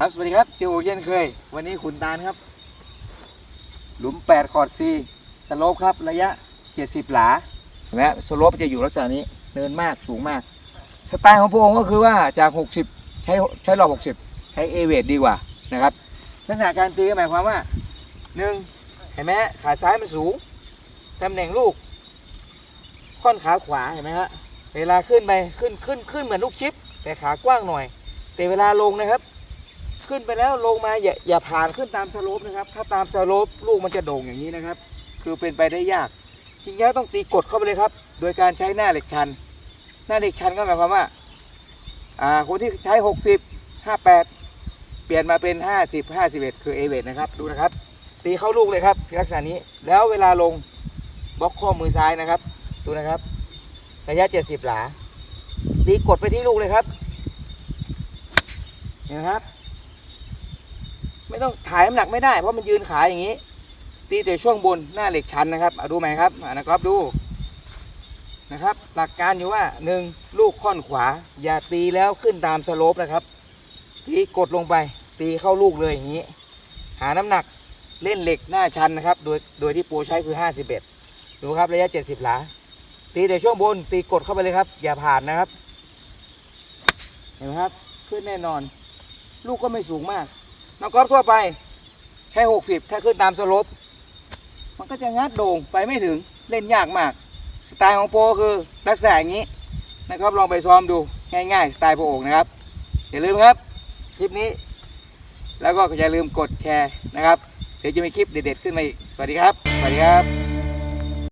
ครับสวัสดีครับเจอโอเช่นเคย วันนี้ขุนตาลครับ หลุม 8 คอร์ดซีสโลปครับระยะ 70 หลาเห็นไหมสโลปจะอยู่ลักษณะนี้เนินมากสูงมาก สไตล์ของพระองค์ก็คือว่าจาก 60 ใช้ใช้รอบ60 ใช้เอเวทดีกว่านะครับลักษณะการตีก็หมายความว่าหนึ่งเห็นไหมขาซ้ายมันสูงตำแหน่งลูก ค่อนขาขวาเห็นไหมฮะเวลาขึ้นไปขึ้นขึ้นขึ้นเหมือนลูกชิป แต่ขากว้างหน่อย แต่เวลาลงนะครับ ขึ้นไปแล้วลงมาอย่าอย่าผ่านขึ้นตามสโลปนะครับ ถ้าตามสโลปลูกมันจะโด่งอย่างนี้นะครับ คือเป็นไปได้ยากจริงๆแล้วต้องตีกดเข้าไปเลยครับ โดยการใช้หน้าเหล็กชัน หน้าเหล็กชันก็หมายความว่าอ่าคนที่ใช้ 60 58 เปลี่ยนมาเป็น 50 51 คือเอเวทนะครับดูนะครับ ตีเข้าลูกเลยครับลักษณะนี้แล้วเวลาลงบล็อกข้อมือซ้ายนะครับดูนะครับระยะ 70 หลาตีกดไปที่ลูกเลยครับเห็นครับ ไม่ต้องถ่ายน้ำหนักไม่ได้เพราะมันยืนขายอย่างนี้ ตีแต่ช่วงบนหน้าเหล็กชันนะครับเอาดูไหมครับอ่านะครับดูนะครับ หลักการอยู่ว่าหนึ่งลูกค่อนขวา อย่าตีแล้วขึ้นตามสโลปนะครับ ตีกดลงไป ตีเข้าลูกเลยอย่างนี้ หาน้ำหนักเล่นเหล็กหน้าชันนะครับ โดยโดยที่โปรใช้คือ 51 ดูครับระยะ 70 หลา ตีแต่ช่วงบน ตีกดเข้าไปเลยครับ อย่าผ่านนะครับ เห็นไหมครับ ขึ้นแน่นอน ลูกก็ไม่สูงมาก น้องกอล์ฟทั่วไปใช้60ถ้าขึ้นตามสลบมันก็จะงัดโด่งไปไม่ถึงเล่นยากมาก สไตล์ของโปรคือลักษณะอย่างนี้นะครับลองไปซ้อมดูง่ายๆ สไตล์โปรโอ่งนะครับ อย่าลืมครับ คลิปนี้ แล้วก็อย่าลืมกดแชร์นะครับ เดี๋ยวจะมีคลิปเด็ดๆขึ้นมาอีก สวัสดีครับ สวัสดีครับ